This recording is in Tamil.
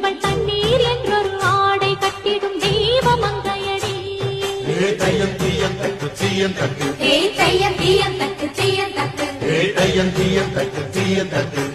இவள் தண்ணீர் என்றொரு ஆடை கட்டிடும் தீப மங்கையடி தையம் தீயம் தக்கு தீயம் தக்கு. ஏ தையம் தீயம் தக்கு தீயம் தக்கு. ஏ தையம் தீயம் தக்கு தீயம் தக்கு.